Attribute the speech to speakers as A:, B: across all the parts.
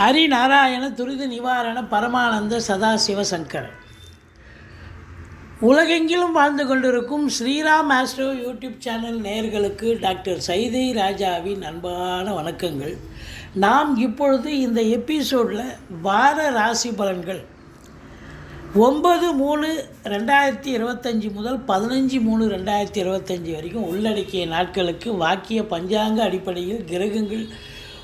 A: ஹரிநாராயண துரித நிவாரண பரமானந்த சதாசிவ சங்கர் உலகெங்கிலும் வாழ்ந்து கொண்டிருக்கும் ஸ்ரீராம் ஆஸ்ட்ரோ யூடியூப் சேனல் நேயர்களுக்கு டாக்டர் சைதை ராஜாவின் அன்பான வணக்கங்கள். நாம் இப்பொழுது இந்த எபிசோடில் வார ராசி பலன்கள். ஒன்பது மூணு ரெண்டாயிரத்தி இருபத்தஞ்சி முதல் பதினஞ்சு மூணு ரெண்டாயிரத்தி இருபத்தஞ்சி வரைக்கும் உள்ளடக்கிய நாட்களுக்கு வாக்கிய பஞ்சாங்க அடிப்படையில் கிரகங்கள்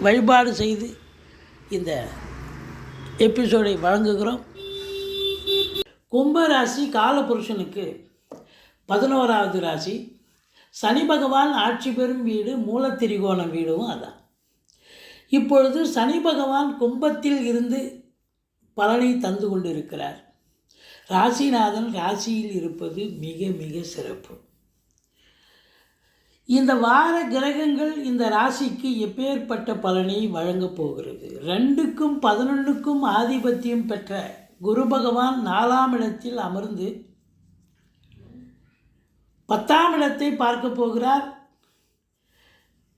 A: வழிபாடு செய்து இந்த எபிசோடை வழங்குகிறோம். கும்பராசி காலபுருஷனுக்கு பதினோராவது ராசி. சனி பகவான் ஆட்சி பெறும் வீடு மூலத்திரிகோணம் வீடும் அதான். இப்பொழுது சனி பகவான் கும்பத்தில் இருந்து பலனை தந்து கொண்டிருக்கிறார். ராசிநாதன் ராசியில் இருப்பது மிக மிக சிறப்பு. இந்த வார கிரகங்கள் இந்த ராசிக்கு எப்பேற்பட்ட பலனை வழங்கப் போகிறது? ரெண்டுக்கும் பதினொன்றுக்கும் ஆதிபத்தியம் பெற்ற குரு பகவான் நாலாம் இடத்தில் அமர்ந்து பத்தாம் இடத்தை பார்க்க போகிறார்.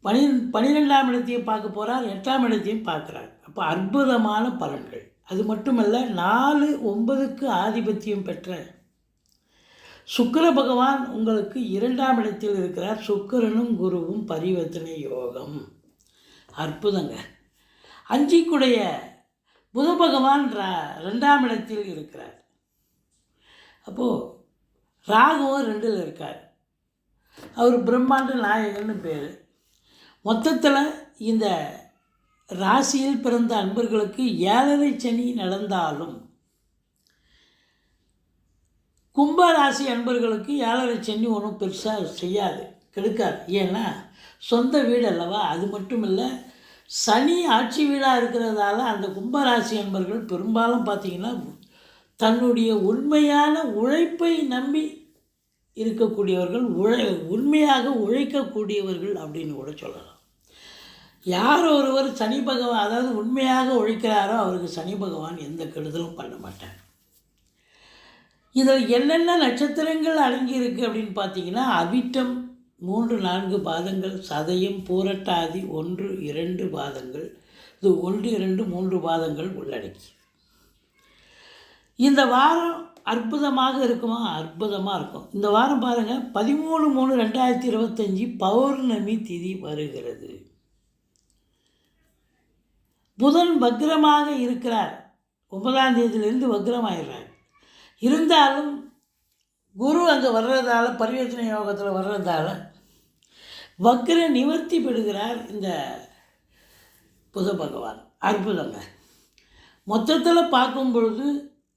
A: பனி பனிரெண்டாம் இடத்தையும் பார்க்க போகிறார் எட்டாம் இடத்தையும் பார்க்குறார். அப்போ அற்புதமான பலன்கள். அது மட்டுமல்ல நாலு ஒன்பதுக்கு ஆதிபத்தியம் பெற்ற சுக்கிர பகவான் உங்களுக்கு இரண்டாம் இடத்தில் இருக்கிறார். சுக்கிரனும் குருவும் பரிவர்த்தனை யோகம். அற்புதங்க. அஞ்சிக்குடைய புத பகவான் ரா- ரெண்டாம் இடத்தில் இருக்கிறார். அப்போது ராகுவும் ரெண்டில் இருக்கார். அவர் பிரம்மாண்ட நாயகன்னு பேர். மொத்தத்தில் இந்த ராசியில் பிறந்த அன்பர்களுக்கு ஏழரை சனி நடந்தாலும் கும்பராசி அன்பர்களுக்கு ஏழரை சனி ஒன்றும் பெருசாக செய்யாது கெடுக்காது. ஏன்னா சொந்த வீடு அல்லவா? அது மட்டும் இல்லை சனி ஆட்சி வீடாக இருக்கிறதால அந்த கும்பராசி அன்பர்கள் பெரும்பாலும் பார்த்திங்கன்னா தன்னுடைய உண்மையான உழைப்பை நம்பி இருக்கக்கூடியவர்கள் உழை உண்மையாக உழைக்கக்கூடியவர்கள் அப்படின்னு கூட சொல்லலாம். யார் ஒருவர் சனி பகவான் அதாவது உண்மையாக உழைக்கிறாரோ அவருக்கு சனி பகவான் எந்த கெடுதலும் பண்ண மாட்டார். இதில் என்னென்ன நட்சத்திரங்கள் அடங்கியிருக்கு அப்படின்னு பார்த்தீங்கன்னா அவிட்டம் மூன்று நான்கு பாதங்கள் சதயம் பூரட்டாதி ஒன்று இரண்டு பாதங்கள். இது ஒன்று இரண்டு மூன்று பாதங்கள் உள்ளடக்கி. இந்த வாரம் அற்புதமாக இருக்குமா? அற்புதமாக இருக்கும். இந்த வாரம் பாருங்கள் பதிமூணு மூணு ரெண்டாயிரத்தி இருபத்தஞ்சி பௌர்ணமி திதி வருகிறது. புதன் வக்ரமாக இருக்கிறார். ஒன்பதாம் தேதியிலிருந்து வக்ரமாயிடுறார். இருந்தாலும் குரு அங்கே வர்றதால பரிவர்த்தனை யோகத்தில் வர்றதால வக்ர நிவர்த்தி பெறுகிறார் இந்த புத பகவான். அற்புதங்க. மொத்தத்தில் பார்க்கும் பொழுது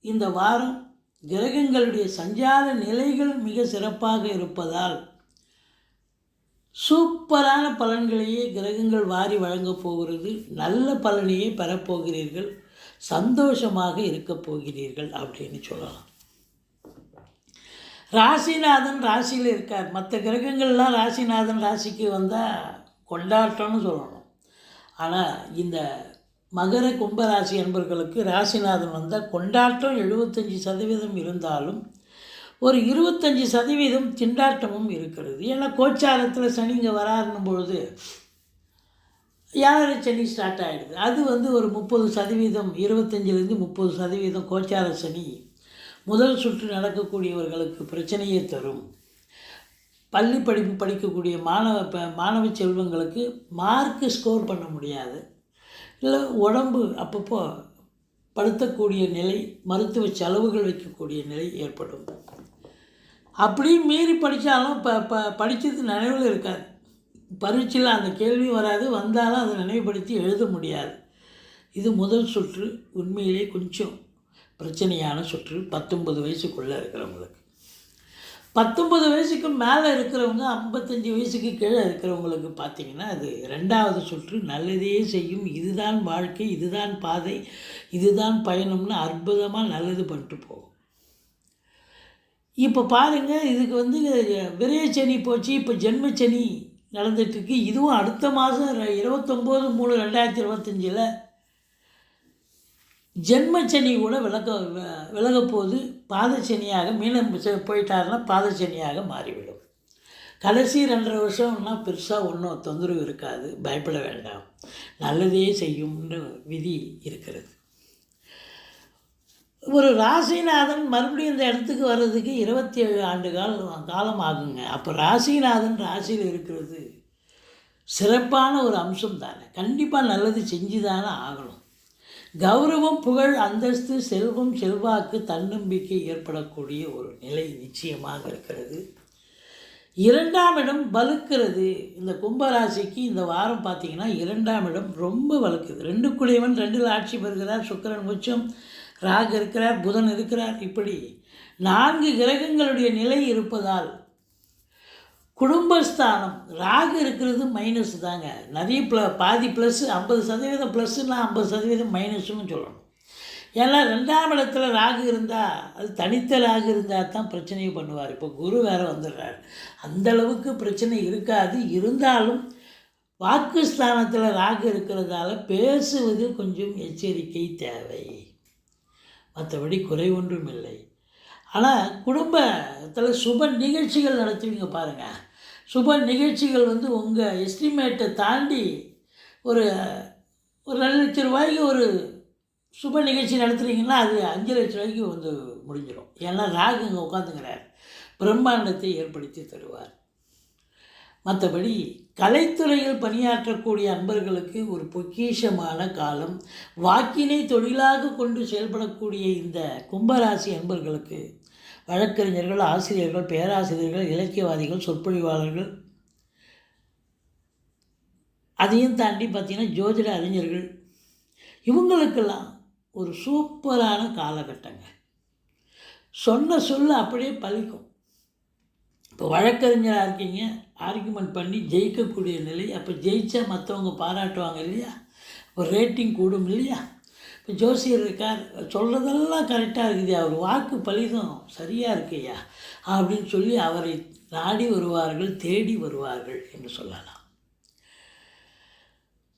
A: இந்த வாரம் கிரகங்களுடைய சஞ்சார நிலைகள் மிக சிறப்பாக இருப்பதால் சூப்பரான பலன்களையே கிரகங்கள் வாரி வழங்கப் போகிறது. நல்ல பலனையே பெறப்போகிறீர்கள் சந்தோஷமாக இருக்கப் போகிறீர்கள் அப்படின்னு சொல்லலாம். ராசிநாதன் ராசியில் இருக்கார். மற்ற கிரகங்கள்லாம் ராசிநாதன் ராசிக்கு வந்தால் கொண்டாட்டம்னு சொல்லணும். ஆனால் இந்த மகர கும்பராசி என்பர்களுக்கு ராசிநாதன் வந்தால் கொண்டாட்டம் எழுபத்தஞ்சி சதவீதம் இருந்தாலும் ஒரு இருபத்தஞ்சி சதவீதம் திண்டாட்டமும் இருக்கிறது. ஏன்னா கோச்சாரத்தில் சனி இங்கே வராருன்னும் பொழுது ஏழரை சனி ஸ்டார்ட் ஆகிடுது அது வந்து ஒரு முப்பது சதவீதம் இருபத்தஞ்சிலேருந்து முப்பது சதவீதம் கோச்சார சனி முதல் சுற்று நடக்கக்கூடியவர்களுக்கு பிரச்சனையை தரும். பள்ளி படிப்பு படிக்கக்கூடிய மாணவ ப- மாணவ செல்வங்களுக்கு மார்க்கு ஸ்கோர் பண்ண முடியாது. இல்லை உடம்பு அப்பப்போ படுத்தக்கூடிய நிலை மருத்துவ செலவுகள் வைக்கக்கூடிய நிலை ஏற்படும். அப்படியும் மீறி படித்தாலும் ப ப படித்தது நினைவில் இருக்காது. பரீட்சையில் அந்த கேள்வி வராது வந்தாலும் அதை நினைவுபடுத்தி எழுத முடியாது. இது முதல் சுற்று. உண்மையிலே கொஞ்சம் பிரச்சனையான சுற்று பத்தொன்பது வயசுக்குள்ளே இருக்கிறவங்களுக்கு. பத்தொன்பது வயசுக்கு மேலே இருக்கிறவங்க ஐம்பத்தஞ்சு வயசுக்கு கீழே இருக்கிறவங்களுக்கு பார்த்தீங்கன்னா அது ரெண்டாவது சுற்று நல்லதே செய்யும். இதுதான் வாழ்க்கை இதுதான் பாதை இதுதான் பயணம்னு அற்புதமாக நல்லது பண்ணிட்டு போகும். இப்போ பாருங்கள் இதுக்கு வந்து விரயச்சனி போச்சு இப்போ ஜென்மச்சனி நடந்துட்டுருக்கு இதுவும் அடுத்த மாதம் இருபத்தொம்போது மூணு ரெண்டாயிரத்தி இருபத்தஞ்சில் ஜென்மச்சனி கூட விலக விலக போது பாதச்சனியாக மீனம் போயிட்டாருன்னா பாதச்சனியாக மாறிவிடும். கடைசி ரெண்டரை வருஷம்னா பெருசாக ஒன்றும் தொந்தரவு இருக்காது பயப்பட வேண்டாம். நல்லதே செய்யும்னு விதி இருக்கிறது. ஒரு ராசிநாதன் மறுபடியும் இந்த இடத்துக்கு வர்றதுக்கு இருபத்தி ஏழு ஆண்டு காலம் காலம் ஆகுங்க. அப்போ ராசிநாதன் ராசியில் இருக்கிறது சிறப்பான ஒரு அம்சம் தானே. கண்டிப்பாக நல்லது செஞ்சு தானே ஆகணும். கௌரவம் புகழ் அந்தஸ்து செல்வம் செல்வாக்கு தன்னம்பிக்கை ஏற்படக்கூடிய ஒரு நிலை நிச்சயமாக இருக்கிறது. இரண்டாம் இடம் வலுக்கிறது. இந்த கும்பராசிக்கு இந்த வாரம் பார்த்தீங்கன்னா இரண்டாம் இடம் ரொம்ப வலுக்குது. ரெண்டு குடையவன் ரெண்டில் ஆட்சி பெறுகிறார். சுக்கிரன் உச்சம் ராகு இருக்கிறார் புதன் இருக்கிறார். இப்படி நான்கு கிரகங்களுடைய நிலை இருப்பதால் குடும்பஸ்தானம். ராகு இருக்கிறது மைனஸ் தாங்க. நிறைய ப்ள பாதி ப்ளஸ்ஸு ஐம்பது சதவீதம் ப்ளஸ்ஸுனா ஐம்பது சதவீதம் மைனஸ்னு சொல்லணும். ஏன்னா ரெண்டாம் இடத்துல ராகு இருந்தால் அது தனித்த ராகு இருந்தால் தான் பிரச்சனையை பண்ணுவார். இப்போ குரு வேறு வந்துடுறாரு. அந்த அளவுக்கு பிரச்சனை இருக்காது. இருந்தாலும் வாக்கு ஸ்தானத்தில் ராகு இருக்கிறதால பேசுவது கொஞ்சம் எச்சரிக்கை தேவை. மற்றபடி குறை ஒன்றும் இல்லை. ஆனால் குடும்பத்தில் சுப நிகழ்ச்சிகள் நடத்துவீங்க பாருங்கள் சுப நிகழ்ச்சிகள் வந்து உங்கள் எஸ்டிமேட்டை தாண்டி ஒரு ஒரு ரெண்டு லட்ச ரூபாய்க்கு ஒரு சுப நிகழ்ச்சி நடத்துகிறீங்கன்னா அது அஞ்சு லட்ச ரூபாய்க்கு வந்து முடிஞ்சிடும். ஏன்னா ராகு இங்கே உட்காந்துங்கிறார் பிரம்மாண்டத்தை ஏற்படுத்தி தருவார். மற்றபடி கலைத்துறையில் பணியாற்றக்கூடிய அன்பர்களுக்கு ஒரு பொக்கிஷமான காலம். வாக்கினை தொழிலாக கொண்டு செயல்படக்கூடிய இந்த கும்பராசி அன்பர்களுக்கு வழக்கறிஞர்கள் ஆசிரியர்கள் பேராசிரியர்கள் இலக்கியவாதிகள் சொற்பொழிவாளர்கள். அதையும் தாண்டி பார்த்திங்கன்னா ஜோதிட அறிஞர்கள். இவங்களுக்கெல்லாம் ஒரு சூப்பரான காலகட்டங்க. சொன்ன சொல்ல அப்படியே பலிக்கும் இப்போ வழக்கறிஞராக இருக்கீங்க ஆர்குமெண்ட் பண்ணி ஜெயிக்கக்கூடிய நிலை அப்போ ஜெயித்தா மற்றவங்க பாராட்டுவாங்க இல்லையா? ஒரு ரேட்டிங் கூடும் இல்லையா? ஜோசியர் இருக்கார் சொல்கிறதெல்லாம் கரெக்டாக இருக்குது. அவர் வாக்கு பலிதம் சரியாக இருக்குய்யா அப்படின்னு சொல்லி அவரை நாடி வருவார்கள் தேடி வருவார்கள் என்று சொல்லலாம்.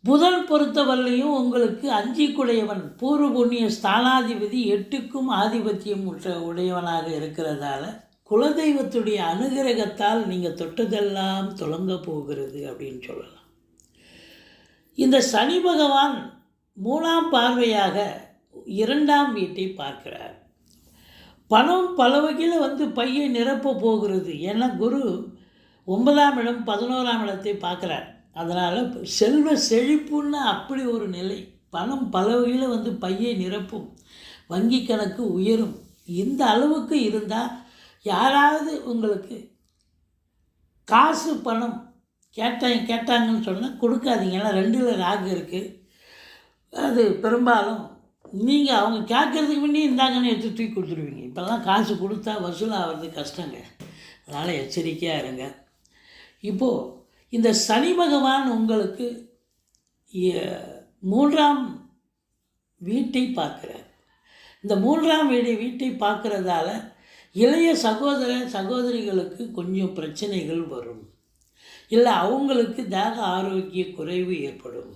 A: புதன் பொறுத்தவரையிலையும் உங்களுக்கு அஞ்சிக்குடையவன் பூர்வ புண்ணிய ஸ்தானாதிபதி எட்டுக்கும் ஆதிபத்தியம் உற்ற உடையவனாக இருக்கிறதால குலதெய்வத்துடைய அனுகிரகத்தால் நீங்கள் தொட்டதெல்லாம் தொடங்க போகிறது அப்படின்னு சொல்லலாம். இந்த சனி பகவான் மூணாம் பார்வையாக இரண்டாம் வீட்டை பார்க்கிறார். பணம் பல வகையில் வந்து பையை நிரப்ப போகிறது. ஏன்னா குரு ஒன்பதாம் இடம் பதினோராம் இடத்தை பார்க்குறார். அதனால் செல்வ செழிப்புன்னு அப்படி ஒரு நிலை. பணம் பல வகையில் வந்து பையை நிரப்பும். வங்கி கணக்கு உயரும். இந்த அளவுக்கு இருந்தால் யாராவது உங்களுக்கு காசு பணம் கேட்டாங்க கேட்டாங்கன்னு சொன்னால் கொடுக்காதீங்க. ஏன்னா ரெண்டில் ராகு இருக்குது அது பெரும்பாலும் நீங்கள் அவங்க கேட்குறதுக்கு முன்னே இந்தாங்கன்னு எடுத்து தூக்கி கொடுத்துருவீங்க. இப்போல்லாம் காசு கொடுத்தா வசூல் ஆகிறது கஷ்டங்க. அதனால் எச்சரிக்கையாக இருங்க. இப்போது இந்த சனி பகவான் உங்களுக்கு மூன்றாம் வீட்டை பார்க்குறார். இந்த மூன்றாம் வீடு வீட்டை பார்க்குறதால இளைய சகோதர சகோதரிகளுக்கு கொஞ்சம் பிரச்சனைகள் வரும். இல்லை அவங்களுக்கு தேக ஆரோக்கிய குறைவு ஏற்படும்.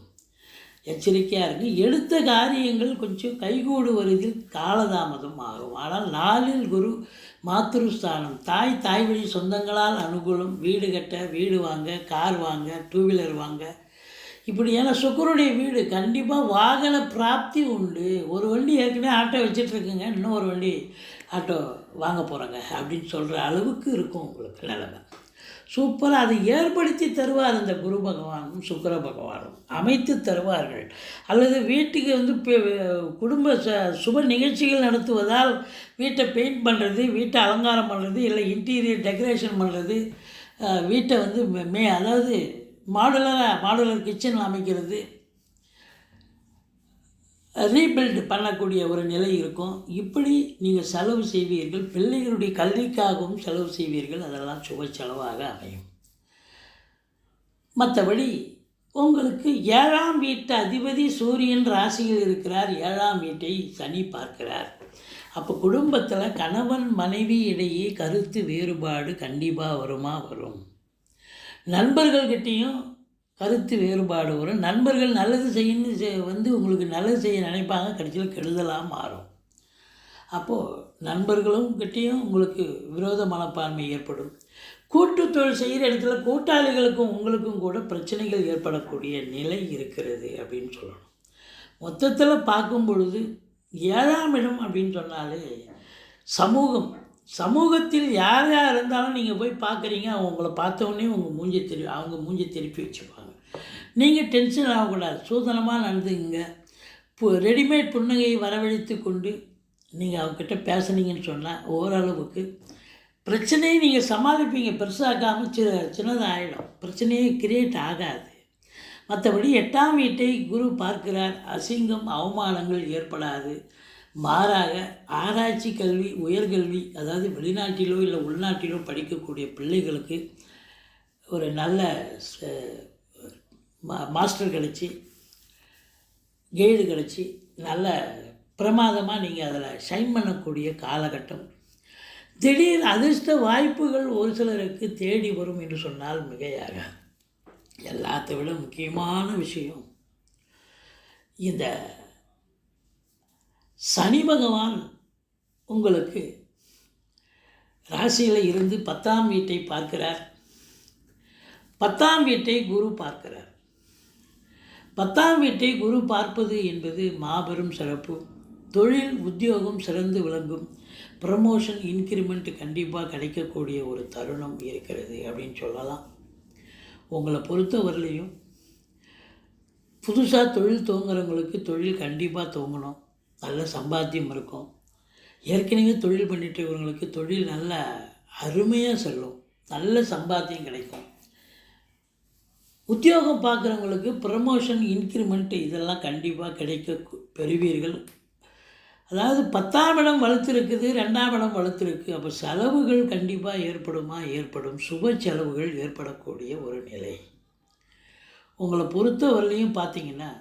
A: எச்சரிக்கையாக இருக்கு. எடுத்த காரியங்கள் கொஞ்சம் கைகூடுவதில் காலதாமதம் ஆகும். ஆனால் நாளில் குரு மாத்திருஸ்தானம் தாய் தாய் வழி சொந்தங்களால் அனுகூலம். வீடு கட்ட வீடு வாங்க கார் வாங்க டூ வீலர் வாங்க. இப்படி ஏன்னா சுக்கருடைய வீடு கண்டிப்பாக வாகன பிராப்தி உண்டு. ஒரு வண்டி ஏற்கனவே ஆட்டோ வச்சிட்ருக்குங்க இன்னும் ஒரு வண்டி ஆட்டோ வாங்க போகிறேங்க அப்படின்னு சொல்கிற அளவுக்கு இருக்கும் உங்களுக்கு நிலமை. சூப்பராக அதை ஏற்படுத்தி தருவார் இந்த குரு பகவானும் சுக்கிர பகவானும். அமைத்து தருவார்கள். அல்லது வீட்டுக்கு வந்து குடும்ப ச சுப நிகழ்ச்சிகள் நடத்துவதால் வீட்டை பெயிண்ட் பண்ணுறது வீட்டை அலங்காரம் பண்ணுறது இல்லை இன்டீரியர் டெக்கரேஷன் பண்ணுறது வீட்டை வந்து மே- மே அதாவது மாடுலராக மாடுலர் கிச்சன் அமைக்கிறது ரீபில்டு பண்ணக்கூடிய ஒரு நிலை இருக்கும். இப்படி நீங்கள் செலவு செய்வீர்கள். பிள்ளைகளுடைய கல்விக்காகவும் செலவு செய்வீர்கள். அதெல்லாம் சுப செலவாக அமையும். மற்றபடி உங்களுக்கு ஏழாம் வீட்டு அதிபதி சூரியன் ராசியில் இருக்கிறார். ஏழாம் வீட்டை சனி பார்க்கிறார். அப்போ குடும்பத்தில் கணவன் மனைவி இடையே கருத்து வேறுபாடு கண்டிப்பாக வருமா? வரும். நண்பர்கள்கிட்டேயும் கருத்து வேறுபாடு வரும். நண்பர்கள் நல்லது செய்யணும் வந்து உங்களுக்கு நல்லது செய்ய நினைப்பாங்க கடைசியில் கெடுதலாக மாறும். அப்போது நண்பர்களும் கிட்டேயும் உங்களுக்கு விரோத மனப்பான்மை ஏற்படும். கூட்டு தொழில் செய்கிற இடத்துல கூட்டாளிகளுக்கும் உங்களுக்கும் கூட பிரச்சனைகள் ஏற்படக்கூடிய நிலை இருக்கிறது அப்படின்னு சொல்லணும். மொத்தத்தில் பார்க்கும் பொழுது ஏழாம் இடம் அப்படின்னு சொன்னாலே சமூகம். சமூகத்தில் யார் யார் இருந்தாலும் நீங்கள் போய் பார்க்குறீங்க அவங்கள உங்களை பார்த்த உடனே உங்கள் மூஞ்சி திரு அவங்க மூஞ்சி திருப்பி வச்சுப்பாங்க நீங்கள் டென்ஷன் ஆகக்கூடாது. சூதனமாக நடந்துங்க இப்போ ரெடிமேட் புன்னகையை வரவழைத்து கொண்டு நீங்கள் அவங்கக்கிட்ட பேசுனீங்கன்னு சொன்னால் ஓரளவுக்கு பிரச்சனையை நீங்கள் சமாளிப்பீங்க. பெருசாக்காமல் சி சின்னதாகிடும் பிரச்சனையே கிரியேட் ஆகாது. மற்றபடி எட்டாம் வீட்டை குரு பார்க்கிறார். அசிங்கம் அவமானங்கள் ஏற்படாது. மாறாக ஆராய்ச்சி கல்வி உயர்கல்வி அதாவது வெளிநாட்டிலோ இல்லை உள்நாட்டிலோ படிக்கக்கூடிய பிள்ளைகளுக்கு ஒரு நல்ல மா- மாஸ்டர் கிடச்சி கைடு கிடச்சி நல்ல பிரமாதமாக நீங்கள் அதில் ஷைன் பண்ணக்கூடிய காலகட்டம். திடீர் அதிர்ஷ்ட வாய்ப்புகள் ஒரு சிலருக்கு தேடி வரும் என்று சொன்னால் மிகையாக எல்லாத்தை விட முக்கியமான விஷயம் இந்த சனி பகவான் உங்களுக்கு ராசியில் இருந்து பத்தாம் வீட்டை பார்க்கிறார். பத்தாம் வீட்டை குரு பார்க்கிறார். பத்தாம் வீட்டை குரு பார்ப்பது என்பது மாபெரும் சிறப்பு. தொழில் உத்தியோகம் சிறந்து விளங்கும். ப்ரமோஷன் இன்க்ரிமெண்ட் கண்டிப்பாக கிடைக்கக்கூடிய ஒரு தருணம் இருக்கிறது அப்படின்னு சொல்லலாம். உங்களை பொறுத்தவரையிலையும் புதுசாக தொழில் துவங்குறவங்களுக்கு தொழில் கண்டிப்பாக துவங்கணும். நல்ல சம்பாத்தியம் இருக்கும். ஏற்கனவே தொழில் பண்ணிட்டு இவங்களுக்கு தொழில் நல்ல அருமையாக செல்லும். நல்ல சம்பாத்தியம் கிடைக்கும். உத்தியோகம் பார்க்குறவங்களுக்கு ப்ரமோஷன் இன்க்ரிமெண்ட் இதெல்லாம் கண்டிப்பாக கிடைக்க பெறுவீர்கள். அதாவது பத்தாம் இடம் வளர்த்துருக்குது ரெண்டாம் இடம் வளர்த்துருக்கு அப்போ செலவுகள் கண்டிப்பாக ஏற்படுமா? ஏற்படும். சுப செலவுகள் ஏற்படக்கூடிய ஒரு நிலை. உங்களை பொறுத்தவரையிலையும் பார்த்தீங்கன்னா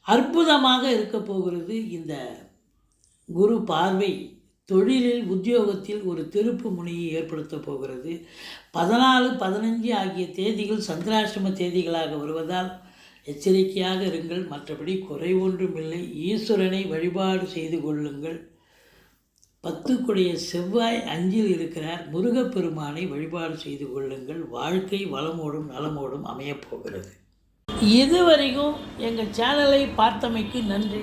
A: அற்புதமாக இருக்க போகிறது இந்த குரு பார்வை. தொழிலில் உத்தியோகத்தில் ஒரு திருப்பு முனையை ஏற்படுத்தப் போகிறது. பதினாலு பதினஞ்சு ஆகிய தேதிகள் சந்திராசிரம தேதிகளாக வருவதால் எச்சரிக்கையாக இருங்கள். மற்றபடி குறை ஒன்றுமில்லை. ஈஸ்வரனை வழிபாடு செய்து கொள்ளுங்கள். பத்துக்குடைய செவ்வாய் அஞ்சில் இருக்கிறார். முருகப்பெருமானை வழிபாடு செய்து கொள்ளுங்கள். வாழ்க்கை வளமோடும் நலமோடும் அமையப் போகிறது. இதுவரைக்கும் எங்கள் சேனலை பார்த்தமைக்கு நன்றி.